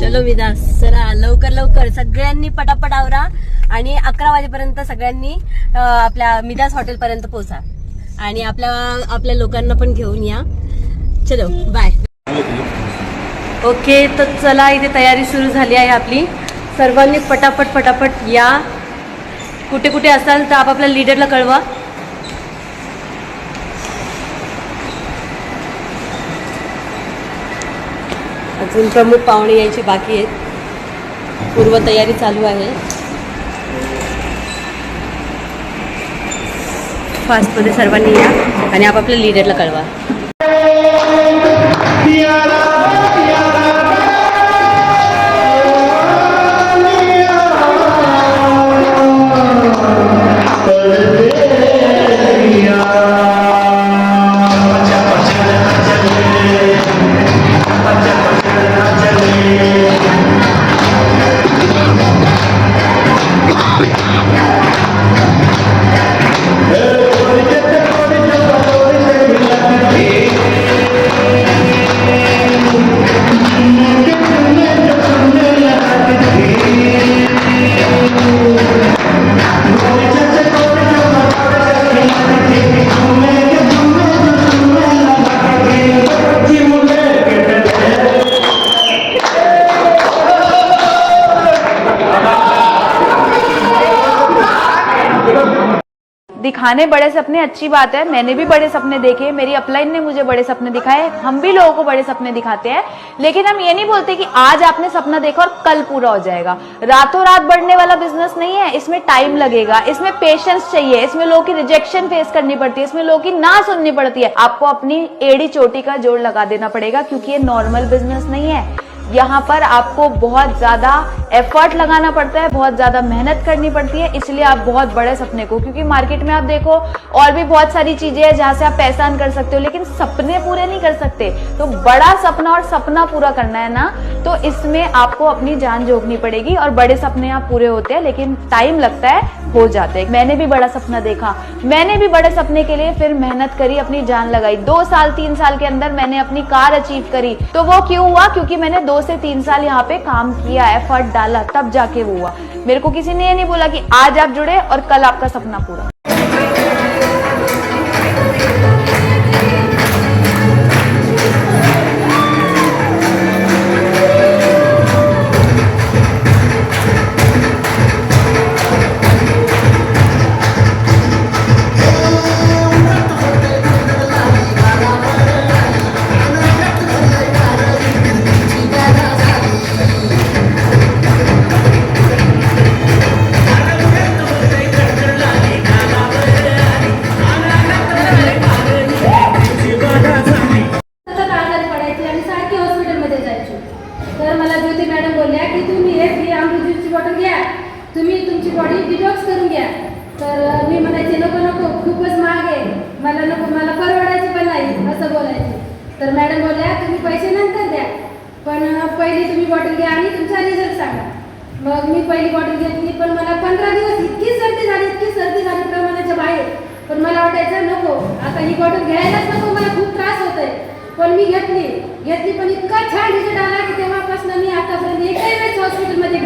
चलो विदास चला लवकर लवकर. सगळ्यांनी पटापट आवरा आणि अकरा वाजेपर्यंत सगळ्यांनी आपल्या मिदास हॉटेल पर्यंत पोहोचा. आणि आपल्या आपल्या लोकांना पण घेऊन या. चलो बाय ओके तर चला इथे तयारी सुरू झाली आहे आपली. सर्वांनी पटापट पटापट या. कुठे कुठे असाल तर आपापल्या लीडरला कळवा. अजून प्रमुख पाहुणे यायचे बाकी आहेत. पूर्वतयारी चालू आहे. फास्टमध्ये सर्वांनी या आणि आपापल्या लीडरला कळवा. दिखाने बड़े सपने, अच्छी बात है। मैंने भी बड़े सपने देखे मेरी अपलाइन ने मुझे बड़े सपने दिखाए हम भी लोगों को बड़े सपने दिखाते हैं। लेकिन हम ये नहीं बोलते कि आज आपने सपना देखा और कल पूरा हो जाएगा। रातों रात बढ़ने वाला बिज़नेस नहीं है। इसमें टाइम लगेगा। इसमें पेशेंस चाहिए। इसमें लोगों की रिजेक्शन फेस करनी पड़ती है। इसमें लोगों की ना सुननी पड़ती है। आपको अपनी एड़ी चोटी का जोड़ लगा देना पड़ेगा क्योंकि ये नॉर्मल बिज़नेस नहीं है। यहाँ पर आपको बहुत ज़्यादा एफर्ट लगाना पड़ता है, बहुत ज़्यादा मेहनत करनी पड़ती है, इसलिए आप बहुत बड़े सपने को, क्योंकि मार्केट में आप देखो, और भी बहुत सारी चीज़ें हैं जहाँ से आप पैसा अर्न कर सकते हो, लेकिन सपने पूरे नहीं कर सकते। तो बड़ा सपना और सपना पूरा करना है ना तो इसमें आपको अपनी जान जोखनी पड़ेगी, और बड़े सपने आप पूरे होते हैं, लेकिन टाइम लगता है, हो जाते हैं। मैंने भी बड़ा सपना देखा। मैंने भी बड़े सपने के लिए फिर मेहनत करी, अपनी जान लगाई। दो साल, तीन साल के अंदर मैंने अपनी कार अचीव करी। तो वो क्यों हुआ? क्योंकि मैंने दो से तीन साल यहाँ पे काम किया एफर्ट डाला तब जाके वो हुआ। मेरे को किसी ने ये नहीं बोला कि आज आप जुड़े और कल आपका सपना पूरा। नको आता ही बॉटल घ्यायलाच नको मला खूप त्रास होतोय. पण मी घेतली. घेतली पण इतका छान रिझल्ट आला की तेव्हापासून मी आतापर्यंत एकही वेळेस हॉस्पिटलमध्ये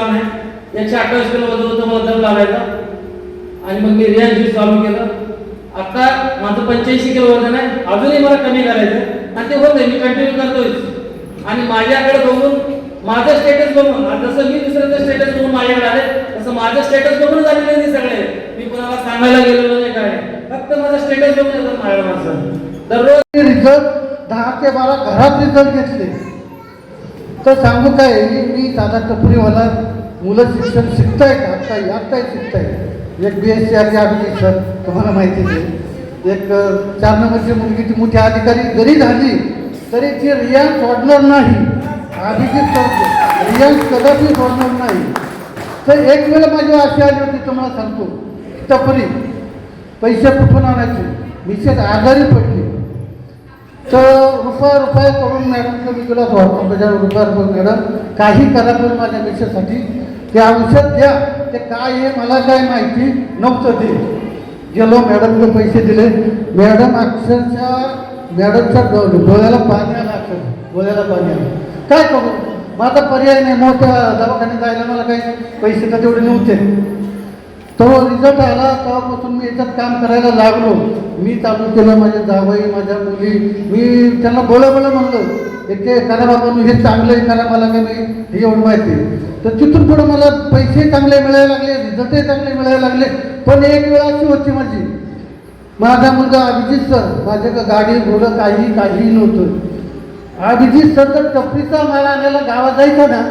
काम नाही. एकशे अठ्ठावीस किलो वजन होतं मला दम लावायचा आणि मग मी रियाज ज्यूस चालू केलं. आता माझं पंच्याऐंशी किलो वजन आहे. अजूनही मला कमी करायचं आणि ते होतंय मी कंटिन्यू करतोय आणि माझ्याकडे बघून माझं स्टेटस बघून जसं मी दुसऱ्याचं स्टेटस बघून माझ्याकडे आले तसं माझं स्टेटस बघून झालेलं नाही सगळे. मी कोणाला सांगायला गेलेलो नाही काय फक्त माझं स्टेटस बघून येतात माझ्या माणसं दररोज रिझल्ट दहा ते बारा घरात रिझल्ट घेतले. तर सांगू काय मी साधा टपरीवाला मुलं शिक्षण शिकताय का? आत्ताही आत्ताही शिकताय. एक बी एस सी आधी अभिजित सर. तुम्हाला माहिती आहे. एक चार नंबरची मुलगी ती मोठी अधिकारी जरी झाली तरी ती रियाज सोडणार नाही. अभिजित सर रियाज कदाचित सोडणार नाही. तर एक वेळ माझी अशी आली होती तुम्हाला सांगतो. टपरी. पैसे कुठून आणायचे? मिसेस आजारी पडली. तर रुपया रुपये करून मॅडम मी तुला सोडतो त्याच्यावर रुपया रुपये मॅडम काही करा पण माझ्या पेक्षासाठी ते औषध द्या. ते काय आहे मला काय माहिती नव्हतं ते. गेलो मॅडमने पैसे दिले. मॅडम अक्षरशः मॅडमच्या डोळ्याला पाणी आलं अक्षर डोळ्याला पाणी आलं. काय करू? माझा पर्याय नाही. मोठ्या दवाखान्यात जायला मला काही पैसे तर तेवढे नव्हते. तो रिझल्ट आला तेव्हापासून मी याच्यात काम करायला लागलो. मी चालू केलं माझ्या जावई माझ्या मुली. मी त्यांना बोला बोला म्हणलं एक करा बाबा हे चांगलं आहे करा मला का नाही हे एवढं माहिती तर तिथून पुढं मला पैसे चांगले मिळायला लागले रिझल्टही चांगले मिळायला लागले. पण एक वेळ अशी होती माझी. माझा मुलगा अभिजित सर माझ्याकडे गाडी घोडं काही काहीही नव्हतं. अभिजित सर तर टपरीचा माल आणायला गावात जायचा ना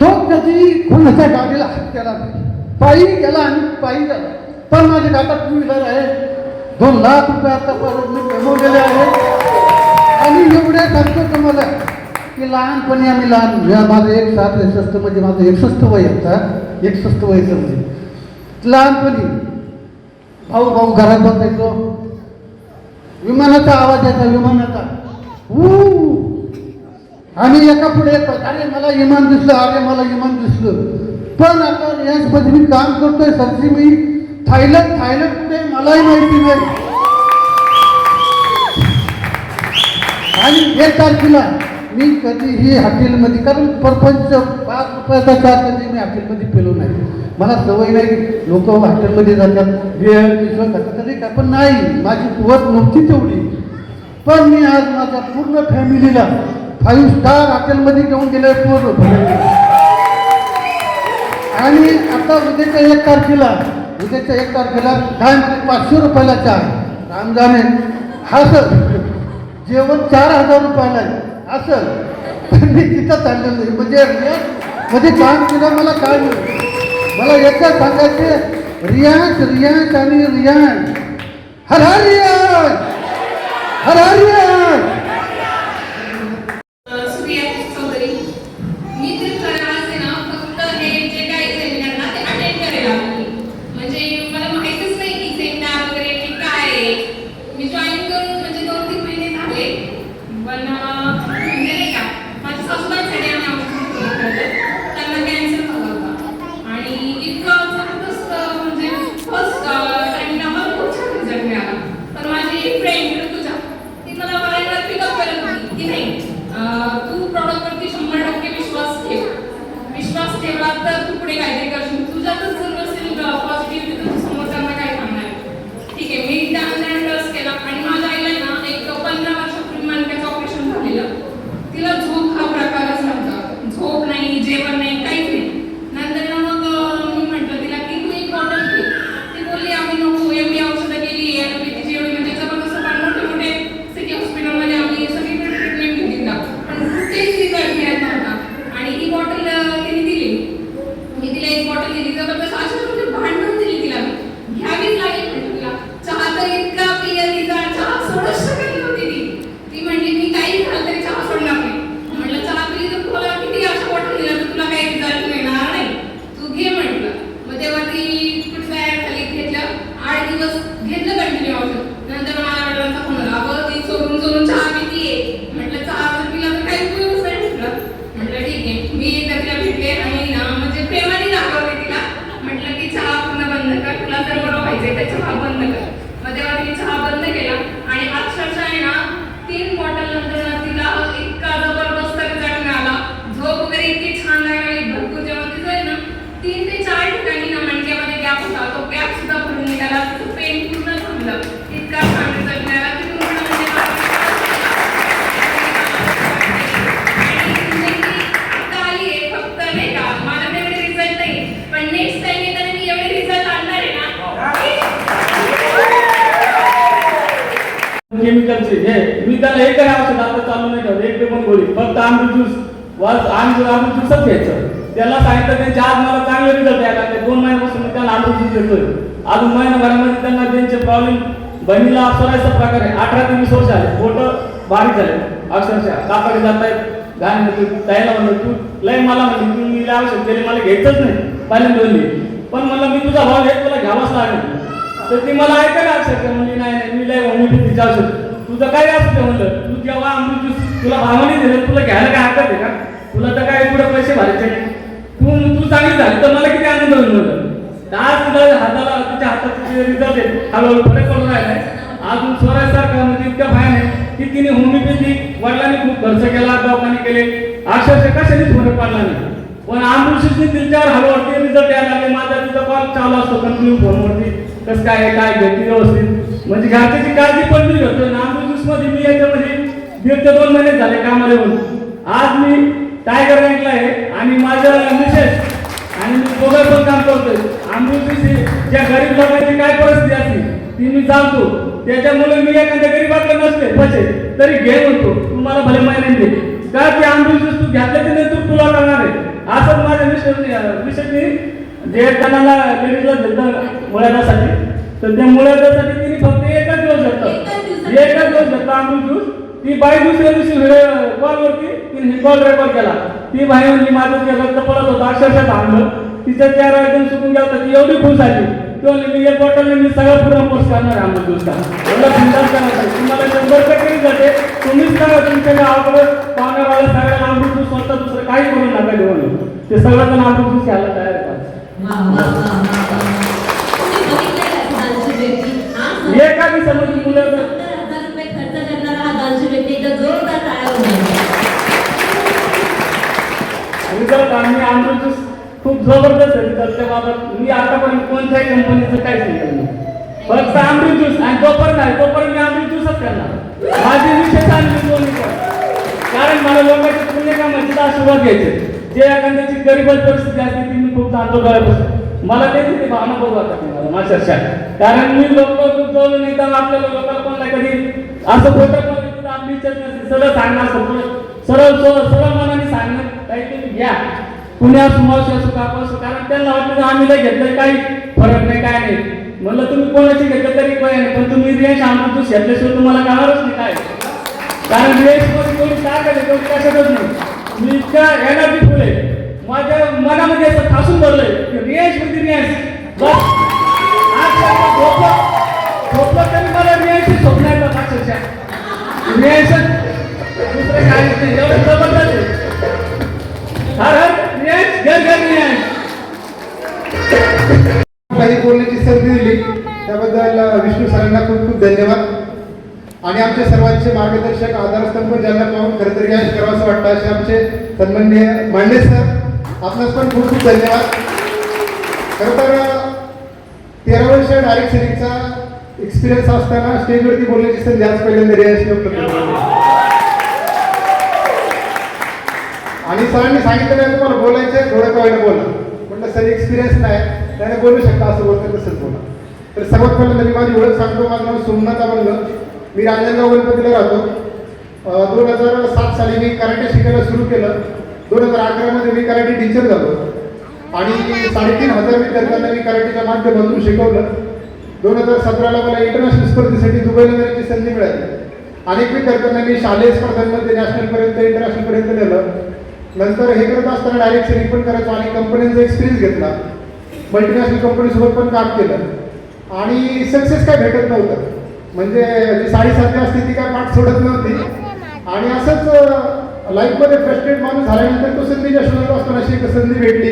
तो कधी कोणाच्या गाडीला हात केला नाही. पायी गेला आणि पायी गेला पण माझ्या गातात टू व्हीलर आहे दोन लाख रुपये आतापर्यंत मी कमवलेले आहे आणि एवढे सांगतो तुम्हाला की लहानपणी आम्ही लहान माझं एक सात एकसष्ट म्हणजे माझं एकसष्ट वय आता. एकसष्ट वय म्हणजे. लहानपणी भाऊ भाऊ घरात बसायचो. विमानाचा आवाज यायचा विमानाचा. ऊ! आणि एका पुढे येतो. अरे मला इमान दिसलं. अरे मला इमान दिसलं. पण आपण याच मी काम करतोय सरजी मी. थायलंड थायलंड कुठे मलाही माहिती नाही. आणि एक तारखेला मी कधीही हॉटेलमध्ये कारण परपंच पाच रुपयाचा चार कधी मी हॉटेलमध्ये पेलो नाही. मला सवय नाही लोक हॉटेलमध्ये जातात वेळ मिसळ खातात कधी काय पण नाही माझी कुवत नव्हती तेवढी. पण मी आज माझ्या पूर्ण फॅमिलीला फाईव्ह स्टार हॉटेलमध्ये घेऊन गेलो पूर्ण फॅमिली आणि आता उद्याच्या एक तारखेला उद्याच्या एक तारखेला काय म्हणजे पाचशे रुपयाला चार रामजाने हा सर जेवण चार हजार रुपयाला आहे. असं. मी तिथं चाललेलं नाही. म्हणजे रियाज म्हणजे काम केलं मला काय मला एकच सांगायचे रियाज रियाज आणि रियाज. हरा रियाज. हरा रियाज. एक पण गोळी फक्त आंबे ज्यूस वाज आंबे आंबे ज्यूसच घ्यायचं. त्याला सांगितलं त्यांच्या आज मला चांगले रिझल्ट यायला लागले. दोन महिन्यापासून मी त्यांना ज्यूस देतोय. अजून महिनाभरामध्ये त्यांना त्यांचे प्रॉब्लेम बहिणीला सोडायचा प्रकार आहे. अठरा ते वीस वर्ष आले बोट बारीक झाले. अक्षरशः कापडे जात आहेत गाणे म्हणतो ताईला म्हणलं तू लय मला म्हणजे तू मी आवश्यक केले मला घ्यायचंच नाही. पहिल्यांदा बोलली पण मला मी तुझा भाव घेत तुला घ्यावाच लागेल. तर ती मला ऐकायला अक्षर म्हणजे नाही नाही मी लय तिचे आवश्यक तुझं काय असं दे म्हणलं? तू जेव्हा अमृत ज्यूस तुला भावाने दिलं तुला घ्यायला काय हरकत आहे का? तुला तर काय पुढे पैसे भरायचे नाही. तू तू चांगली झाली तर मला किती आनंद होईल म्हणलं? आज तुला हाताला तुझ्या हातात रिझल्ट आहे हळूहळू फरक पडून राहिलाय. अजून स्वरासारखं म्हणजे इतक्या भयान आहे की तिने होमिओपॅथी वडिलांनी खूप खर्च केला दवाखाने केले. अक्षरशः कशानेच फरक पडला नाही. पण आमृषीने तिच्यावर हळूहळू रिझल्ट यायला लागले. माझा तिचा कॉल चालू असतो कंटिन्यू फोनवरती कसं काय काय घेतली व्यवस्थित? म्हणजे घरच्याची काळजी पण मी घेतो ना मध्ये मी याच्यामध्ये म्हणजे दीड ते दोन महिने झाले कामाला येऊन. आज मी टायगर रँकला आहे आणि माझ्या मिसेस आणि मी दोघं पण काम करतोय. आमची ज्या गरीब लोकांची काय परिस्थिती असते ती मी जाणतो. त्याच्यामुळे मी एखाद्या गरीबातलं नसते पैसे तरी घे म्हणतो. तुम्हाला भले महिन्याने दे. का ते आंबोली तू घातल्याच्या तू तुला करणार आहे? असंच माझ्या मिस्टरने मिस्टरने जे त्यांना लेडीजला दिलं मुळ्यासाठी तर त्या मुळ्यासाठी तिने फक्त एकच दिवस एकच घेतला आंबोली ज्यूस ती बाई दुसऱ्या दिवशी कॉलवरती तिने कॉल रेकॉर्ड केला. ती बाई म्हणली माझं जे रक्त पडत होतं अक्षरशः थांबलं तिच्या चार एकदम सुकून गेला होता ती एवढी खुश आली मी एक बॉटलने मी सगळं पूर्ण पोस्ट करणार आहे ज्यूसचा एवढा बिंदास करणार तुम्हाला शंभर टक्के जाते तुम्हीच करा तुमच्या सगळ्याला ज्यूस स्वतः दुसरं काही करू नका घेऊन ते सगळं जण आंबा ज्यूस घ्यायला तयार एका दिवसामध्ये मुलं खूप जबरदस्त आहे रिझल्टच्या बाबत मी आतापर्यंत कोणत्याही कंपनीचं काहीच नाही. केलं फक्त अमृत ज्यूस आणि तोपर्यंत आहे तोपर्यंत मी अमृत ज्यूसच करणार. माझी विशेष आणली दोन्ही कारण मला लोकांच्या पुण्यकामाची आशीर्वाद घ्यायचे. जे एखाद्याची गरीबच परिस्थिती असते ती मी खूप जाणतो डोळ्यापासून मला ते ती भावना बघू वाटत नाही मला माझ्या कारण मी लोक जवळ नाही तर आपल्याला लोकांना नाही कधी असं खोटं पण आपली इच्छा सरळ सांगणार असं सरळ सरळ सरळ मनाने सांगणं काही तुम्ही घ्या. पुण्या मावशी असो का असो कारण त्यांना वाटलं आम्ही नाही घेतलं काही फरक नाही काय नाही. म्हणलं तुम्ही कोणाची घेतलं तरी काय नाही पण तुम्ही रेश आमचं तू शेतल्याशिवाय तुम्हाला कळणारच नाही काय? कारण रेशमध्ये कोणी काय केलं कोणी कशातच नाही. मी इतका एनर्जी फुले माझ्या मनामध्ये असं असे आमचे सन्माननीय मांडे सर आपणास पण खूप खूप धन्यवाद. खरं तर तेरा वर्ष डायरेक्ट सिरिंगचा एक्सपिरियन्स असताना स्टेजवरती बोलण्याची संधी आज पहिल्यांदा रियाजने आणि सरांनी सांगितलं नाही तुम्हाला बोलायचं आहे थोडं काय बोला. म्हटलं सर एक्सपिरियन्स नाही. त्याने बोलू शकता असं बोलतं तसंच बोला. तर सर्वात पहिल्यांदा मी माझी ओळख सांगतो माझं नाव सोमनाथ अभंग मी राजनगाव गणपतीला राहतो. दोन हजार सात साली मी कराटे शिकायला सुरू केलं. दोन हजार अकरामध्ये मी कराटे टीचर झालो. आणि साडेतीन हजार विद्यार्थ्यांना मी कराटेच्या माध्यमातून शिकवलं. दोन हजार सतराला मला इंटरनॅशनल स्पर्धेसाठी दुबईला जाण्याची संधी मिळाली. अनेक विद्यार्थ्यांना मी शालेय स्पर्धांमध्ये नॅशनलपर्यंत इंटरनॅशनलपर्यंत नेलं. नंतर हे करत असताना डायरेक्ट सेलिंग पण करायचो आणि कंपनीचा एक्सपिरियन्स घेतला. मल्टीनॅशनल कंपनीसोबत पण काम केलं. आणि सक्सेस काय भेटत नव्हतं. म्हणजे जी साडेसाती असते ती काय पाठ सोडत नव्हती. आणि असंच लाईफमध्ये फ्रस्ट्रेट माणूस झाल्यानंतर तो संधीच्या शोधात असताना अशी एक संधी भेटली.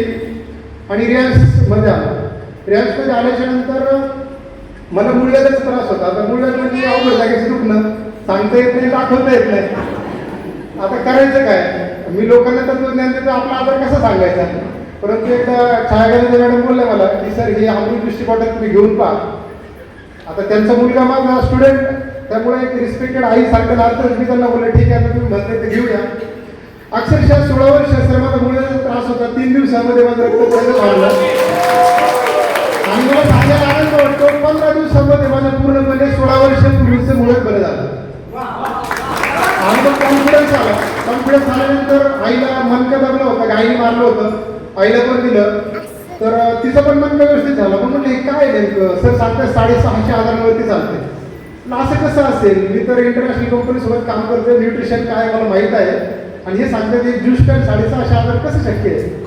आणि रियाल्समध्ये आला रियाल्समध्ये आल्याच्यानंतर मला मुळव्याधाचा त्रास होता. आता मुळव्याध म्हणजे अवघड जागेचं दुखणं. सांगता येत नाही दाखवता येत नाही. आता करायचं काय? मी लोकांना तत्वज्ञान देतो आपला आधार कसा सांगायचा? परंतु एकदा छायाग्रहण मॅडम बोलल्या मला की सर हे अमृत दृष्टिकोनात तुम्ही घेऊन पहा. आता त्यांचा मुलगा माझा स्टुडंट त्यामुळे एक रिस्पेक्टेड आई सारखं लहानच मी त्यांना बोलले ठीक आहे तुम्ही म्हणते ते घेऊया. अक्षरशः सोळा वर्ष श्रमाचा त्रास होता. तीन दिवसामध्ये माझं रक्तप्रसाद वाढलं आणि मला सांगायला आनंद वाटतो पंधरा दिवसामध्ये माझ्या पूर्णपणे सोळा वर्ष पूर्वीचं मुळात बरं झालं. आणि मग कॉन्फिडन्स आला. कॉन्फिडन्स आल्यानंतर आईला मनका दबलं होतं गाईने मारलं होतं. आईला पण दिलं. तर तिचं पण मन व्यवस्थित झालं. म्हणून काय नेमकं? सर सांगतात साडेसहाशे हजारावरती चालते असं कसं असेल? मी तर इंटरनॅशनल कंपनीसोबत काम करतोय न्यूट्रिशन काय मला माहीत आहे. आणि हे सांगतात एक ज्यूस पॅक साडेसहाशे हजार कसं शक्य आहे?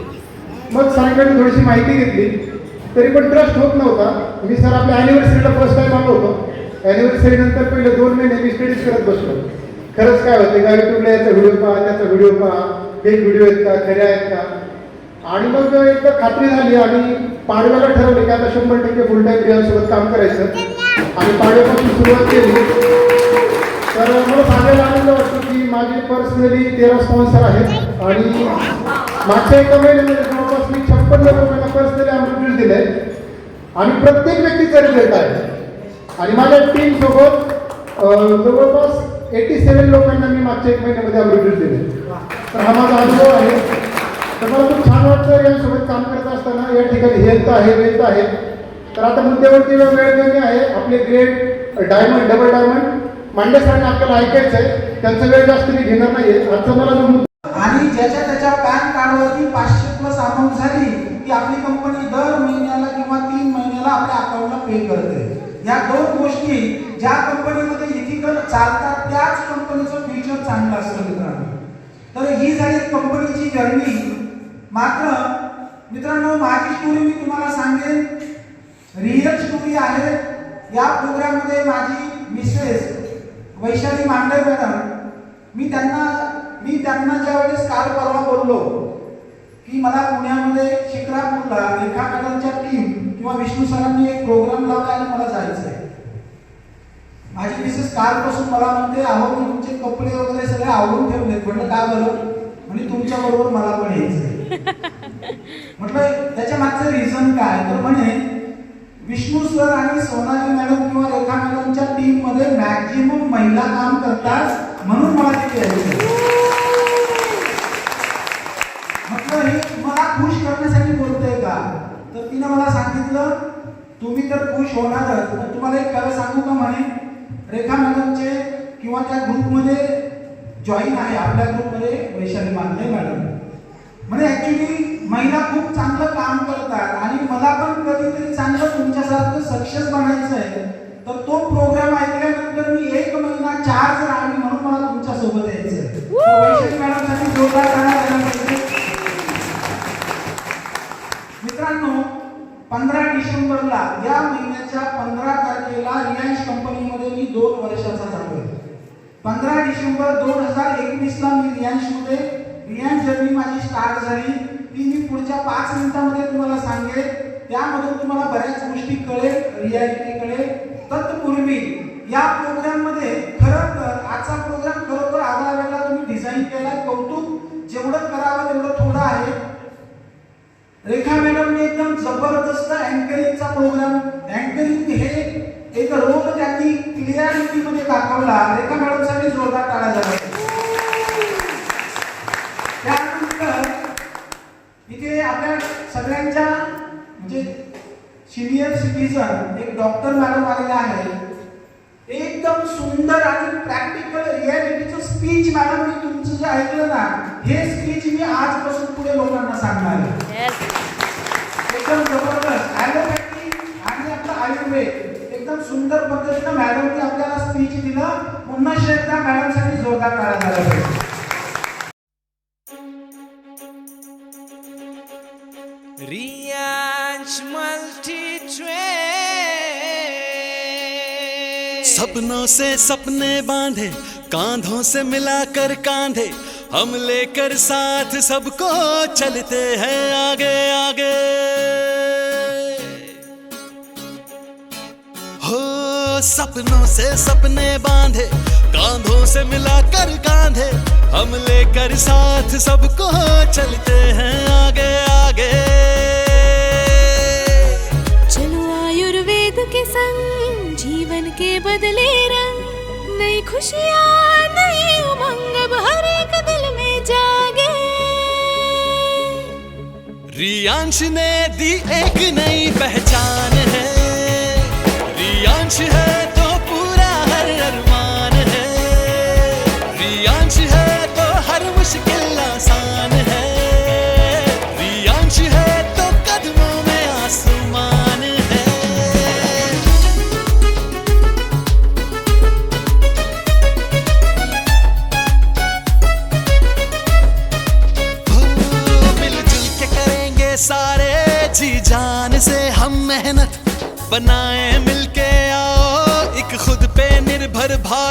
मग सरांकडे थोडीशी माहिती घेतली. तरी पण ट्रस्ट होत नव्हता. मी सर आपल्या अॅनिव्हर्सरीला फर्स्ट टाइम आलो होतो. अॅनिव्हर्सरी नंतर पहिले दोन महिने मी स्टडीज करत बसलो. खरंच काय होते का युट्यूबला याचा व्हिडिओ पहा त्याचा व्हिडिओ पहा. हे व्हिडिओ आहेत का? खऱ्या आहेत का? आणि मग एकदा खात्री झाली आणि पाडव्याला ठरवले की आता शंभर टक्के फुल टाईम रियासोबत काम करायचं. आणि पाडव्यापासून सुरुवात केली. तर मला सांगायला आनंद वाटतो की माझे पर्सनली तेरा स्पॉन्सर आहेत आणि मागच्या एका महिन्यामध्ये जवळपास मी छप्पन्न लोकांना पर्सनली अमृत ज्यूस दिले आणि प्रत्येक व्यक्तीचा रिझल्ट आहे आणि माझ्या टीम सोबत जवळपास एटी सेव्हन लोकांना मी मागच्या एक महिन्यामध्ये अमृत दिले तर हा माझा अनुभव आहे. तर मला खूप छान वाटतं यांसोबत काम करत असताना या ठिकाणी हेल्थ आहे वेल्थ आहे. तर आता मुद्द्यावरती वेळ वेळ कमी आहे. आपले great diamond double diamond. Mande सरांनी आपल्याला ऐकायचं आहे त्यांचा वेळ जास्त मी घेणार नाहीये. आजचा मला जो मुद्दा आणि ज्याच्या त्याच्या पॅन कार्डवरती पाचशे प्लस अमाऊंट झाली ती आपली कंपनी दर महिन्याला किंवा तीन महिन्याला आपल्या अकाउंटला पे करते. या दोन गोष्टी ज्या कंपनीमध्ये इथिकल चालतात त्याच कंपनीचं फ्युचर चांगलं असतं मित्रांनो. तर ही झाली कंपनीची जर्नी मात्र मित्रांनो माझी स्टोरी मी तुम्हाला सांगेन. रिअल स्टोरी आहे. या प्रोग्राममध्ये माझी मिसेस वैशाली मांडे मॅडम मी त्यांना मी त्यांना ज्या वेळेस काल परवा बोललो की मला पुण्यामध्ये शिक्रापूरला रेखाकरांच्या टीम किंवा विष्णू सरांनी एक प्रोग्राम लावला आणि मला जायचं आहे माझी मिसेस कालपासून मला म्हणते अहो मी तुमचे कपडे वगैरे सगळे आवडून ठेवलेत. म्हटलं काय बरं? म्हणजे तुमच्याबरोबर मला पण यायचं आहे म्हटलं त्याच्या मागचं रिझन काय? तर म्हणे विष्णू सर आणि सोनाली मॅडम किंवा रेखा मॅडमच्या टीममध्ये मॅक्झिमम महिला काम करतात म्हणून मला ते म्हटलं हे मला खुश करण्यासाठी बोलतोय का? तर तिने मला सांगितलं तुम्ही तर खुश होणारच पण तुम्हाला एक खरं सांगू का म्हणे? रेखा मॅडमचे किंवा त्या ग्रुपमध्ये जॉईन आहे आपल्या ग्रुपमध्ये वैशाली मानले मॅडम म्हणजे ऍक्च्युली महिला खूप चांगलं काम करतात आणि मला पण कधीतरी चांगलं तुमच्यासारखं सक्सेस बनायचं आहे. तर तो प्रोग्राम ऐकल्यानंतर मी एक महिना चार्ज राहिली म्हणून मला तुमच्यासोबत यायचं वैशाली मॅडमसाठी जोरदार. मित्रांनो पंधरा डिसेंबरला या महिन्याच्या पंधरा तारखेला रिलायन्स कंपनीमध्ये मी दोन वर्षाचा झालोय पंधरा डिसेंबर दोन हजार एकवीस ला मी रिलायन्स मध्ये जर्नी माझी स्टार्ट झाली. ती मी पुढच्या पाच मिनिटांमध्ये तुम्हाला सांगेन त्यामधून तुम्हाला बऱ्याच गोष्टी कळेल रियालिटी कळेल. तत्पूर्वी या प्रोग्राममध्ये खरं तर आजचा प्रोग्राम खरोखर आगळा वेळेला तुम्ही डिझाईन केला कौतुक जेवढं करावं तेवढं थोडं आहे. रेखा मॅडमने एकदम जबरदस्त अँकरिंगचा प्रोग्राम अँकरिंग हे एक रोल त्यांनी क्लिअरिटीमध्ये दाखवला. रेखा मॅडमसाठी जोरदार टाळा झाला. इथे आपल्या सगळ्यांच्या म्हणजे सिनियर सिटीजन एक डॉक्टर मॅडम आलेला आहे एकदम सुंदर आणि प्रॅक्टिकल रियालिटीचं स्पीच मॅडम मी तुमचं जे ऐकलं ना हे स्पीच मी आजपासून पुढे लोकांना सांगणार आहे. एकदम जबरदस्त. ॲलोपॅथी आणि आपलं आयुर्वेद. एकदम सुंदर पद्धतीनं मॅडमनी आपल्याला स्पीच दिलं. पुन्हा एकदा मॅडमसाठी जोरदार झाला पाहिजे सपनों से सपने बांधे, कांधों से मिलाकर कांधे। हम लेकर साथ सबको चलते हैं आगे आगे। हो, सपनों से सपने बांधे, कांधों से मिलाकर कांधे। हम लेकर साथ सबको चलते हैं आगे आगे। चलो आयुर्वेद के संग के बदले रंग, नई खुशियाँ, नई उमंग अब हर एक दिल में जागे। रियांश ने दी एक नई पहचान है। रियांश है तो पूरा हर है। रियांश है तो हर मुश्किल आसान है। जी जान से हम मेहनत बनाए मिलके आओ एक खुद पे निर्भर भारत।